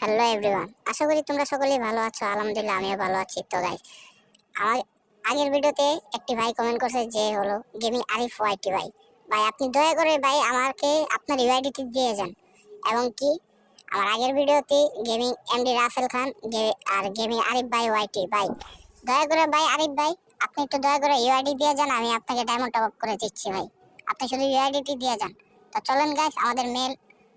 Hello everyone আশা করি তোমরা সকলেই ভালো আছো। আলহামদুলিল্লাহ, আমিও ভালো আছি। তো গাইস আমার আগের ভিডিওতে একটি ভাই কমেন্ট করছে যে হলো গেমিং আরিফ ওয়াইটি ভাই। ভাই, আপনি দয়া করে ভাই আমাকে আপনার ইউআইডিটি দিয়ে যান। এবং কি, আমার আগের ভিডিওতে গেমিং এমডি রাসেল খান আর গেমিং আরিফ ভাই ওয়াইটি ভাই, দয়া করে ভাই আরিফ ভাই, আপনি একটু দয়া করে ইউআইডি দিয়ে যান, আমি আপনাকে ডায়মন্ড টপ আপ করে দিচ্ছি ভাই। আপনি শুধু ইউআইডিটি দিয়ে যান। তো, চলেন গাইস আমাদের মেল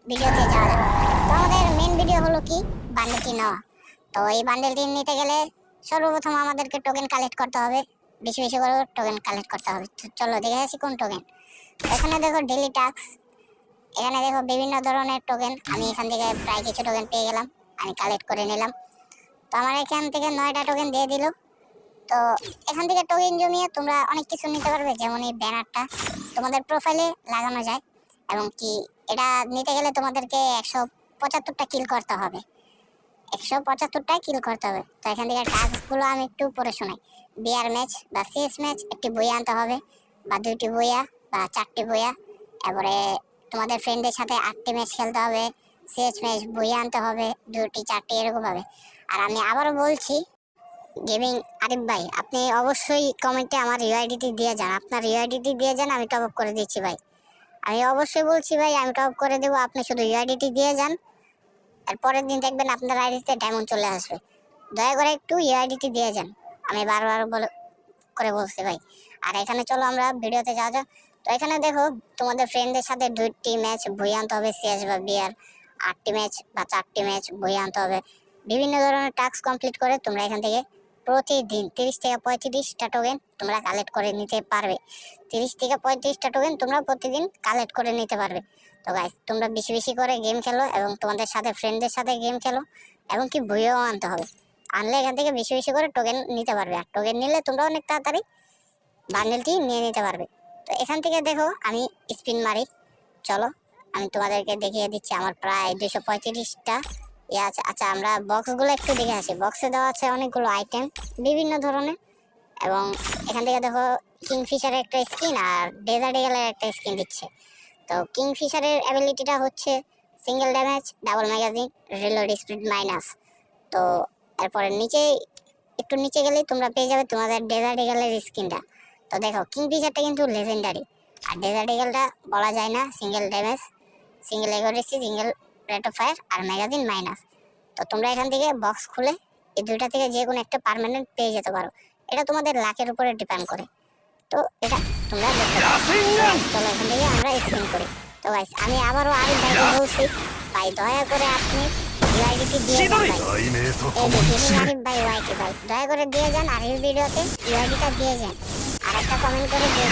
ভিডিওতে যাওয়া যাক। আমাদের মেন ভিডিও হলো কি? বান্ডেলটি নেওয়া। তো এই বান্ডেলটি নিতে গেলে সর্বপ্রথম আমাদেরকে টোকেন কালেক্ট করতে হবে। বেশি বেশি করে টোকেন কালেক্ট করতে হবে। চলো দেখে আসি কোন টোকেন এখানে দেখো ডেলি টাস্ক এখানে দেখো বিভিন্ন ধরনের টোকেন আমি এখান থেকে প্রায় কিছু টোকেন পেয়ে গেলাম। আমি কালেক্ট করে নিলাম। তো আমার এখান থেকে নয়টা টোকেন দিয়ে দিল। তো এখান থেকে টোকেন জমিয়ে তোমরা অনেক কিছু নিতে পারবে, যেমন এই ব্যানারটা। তোমাদের প্রোফাইলে লাগানো যায়। এবং কি, এটা নিতে গেলে তোমাদেরকে একশো পঁচাত্তরটা কিল করতে হবে। একশো পঁচাত্তরটা কিল করতে হবে। তো এখান থেকে টাস্কগুলো আমি একটু পড়ে শোনাই। বিয়ার ম্যাচ বা সিএস ম্যাচ একটি বই আনতে হবে বা দুইটি বইয়া বা চারটি বইয়া। এবারে তোমাদের ফ্রেন্ডের সাথে আটটি ম্যাচ খেলতে হবে সিএস ম্যাচ বই আনতে হবে দুটি চারটি এরকম ভাবে আর আমি আবারও বলছি, গেমিং আরিফ ভাই, আপনি অবশ্যই কমেন্টে আমার ইউআইডিটি দিয়ে যান। আপনার ইউআইডিটি দিয়ে যান, আমি টপ আপ করে দিচ্ছি ভাই। আমি অবশ্যই বলছি ভাই, আমি টপ করে দেবো, আপনি শুধু ইউআইডিটি দিয়ে যান। আর পরের দিন দেখবেন আপনার আইডিতে ডায়মন্ড চলে আসবে। দয়া করে একটু ইউআইডিটি দিয়ে যান। আমি বারবার বলে, করে বলছি ভাই। আর এখানে চলো আমরা ভিডিওতে যাওয়া যাক। তো এখানে দেখো, তোমাদের ফ্রেন্ডদের সাথে দুইটি ম্যাচ বই আনতে হবে সিএস বা বিয়ার আটটি ম্যাচ বা চারটি ম্যাচ বই আনতে হবে। বিভিন্ন ধরনের টাস্ক কমপ্লিট করে তোমরা এখান থেকে প্রতিদিন তিরিশ থেকে পঁয়ত্রিশটা টোকেন তোমরা কালেক্ট করে নিতে পারবে। তিরিশ থেকে পঁয়ত্রিশটা টোকেন তোমরা প্রতিদিন কালেক্ট করে নিতে পারবে। তো গাইস তোমরা বেশি বেশি করে গেম খেলো এবং তোমাদের সাথে ফ্রেন্ডদের সাথে গেম খেলো এবং কি বইও আনতে হবে। আনলে এখান থেকে বেশি বেশি করে টোকেন নিতে পারবে আর টোকেন নিলে তোমরা অনেক তাড়াতাড়ি বান্ডেলটি নিয়ে নিতে পারবে। তো এখান থেকে দেখো আমি স্পিন মারি। চলো, আমি তোমাদেরকে দেখিয়ে দিচ্ছি আমার প্রায় দুশো পঁয়ত্রিশটা ইয়ে আছে। আচ্ছা আমরা বক্সগুলো একটু দেখে আসি। বক্সে দেওয়া আছে অনেকগুলো আইটেম বিভিন্ন ধরনের। এবং এখান থেকে দেখো কিংফিশারের একটা স্কিন আর ডেজার্ট এগেলের একটা স্কিন দিচ্ছে। তো কিংফিশারের অ্যাবিলিটিটা হচ্ছে single damage double magazine reload speed minus তো এরপরে নিচে, একটু নিচে গেলেই তোমরা পেয়ে যাবে তোমাদের ডেজার্ট এগেলের স্কিনটা তো দেখো কিংফিশারটা কিন্তু লেজেন্ডারি আর ডেজার্ট এগেলটা বলা যায় না single damage single accuracy single rate of fire R magazine minus তো তোমরা এখান থেকে বক্স খুলে এই দুইটা থেকে যে কোনো একটা পারমানেন্ট পেয়ে যেতে পারো। এটা তোমাদের লাকের উপরে ডিপেন্ড করে। তো এটা তোমরা দেখতে চলো এখান থেকে আমরা স্ক্রিন করি। তো ভাই আমি আবারও আরিফ ভাইকে বলছি, ভাই দয়া করে আপনি আর একটা কমেন্ট করে দিয়ে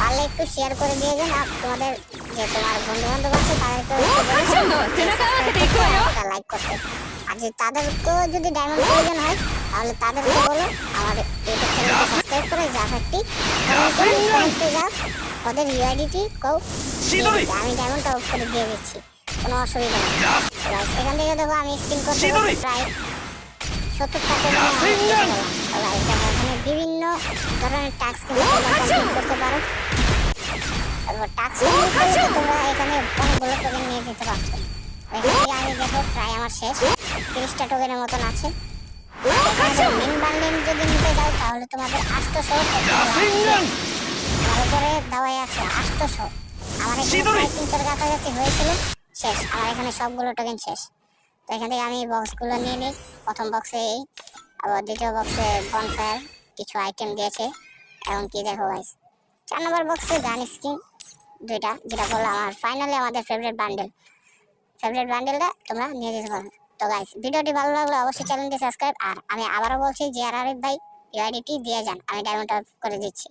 পারলে একটু শেয়ার করে দিয়ে যান, আর তোমাদের যে তোমার বন্ধু বান্ধব আছে তাদেরকে লাইক করতে। আর যে তাদেরকেও যদি ডায়মন্ড প্রয়োজন হয় তাহলে তাদেরকে বলো আমার ইউটিউব চ্যানেলকে সাবস্ক্রাইব করে যা একটি কমেন্টে যাও ওদের ইউআইডিটি কও। আমি ডায়মন্ডটা অফ করে দিয়ে দিচ্ছি কোনো অসুবিধা নেই। এখান থেকে দেখো আমি স্ক্রিন করতে প্রায় সত্তরটা করে এখানে বিভিন্ন ধরনের টাস্ক করতে পারো। তোমরা এখানে অনেকগুলো টোকেন নিয়ে দিতে পারছ এখান আমি দেখো প্রায় আমার শেষ। তিরিশটা টোকেনের মতন আছে। মেন বান্ডেল যদি নিতে যাও তাহলে তোমাদের আটশোশো আমার উপরে দেওয়াই আছে আটশোশো। আমার এখানে তিনশোর কাছাকাছি হয়েছিল। শেষ। আমার এখানে সবগুলো টোকেন শেষ। তো এখান থেকে আমি বক্সগুলো নিয়ে নিই। প্রথম বক্সে এই আবার দ্বিতীয় বক্সে বনফায়ার কিছু আইটেম দিয়েছে। এবং কি দেখো গাইস চার নম্বর বক্সে গান স্কিন দুইটা, যেটা বললাম আর ফাইনালি আমাদের ফেভারিট বান্ডেল ফেভারিট বান্ডেলটা তোমরা নিয়ে যেতে পারো। তো গাইস ভিডিওটি ভালো লাগলে অবশ্যই চ্যানেলটি সাবস্ক্রাইব আর আমি আবারও বলছি, যে আর আরিফ ভাই ইউআইডিটি দিয়ে যান, আমি ডায়মন্ড করে দিচ্ছি।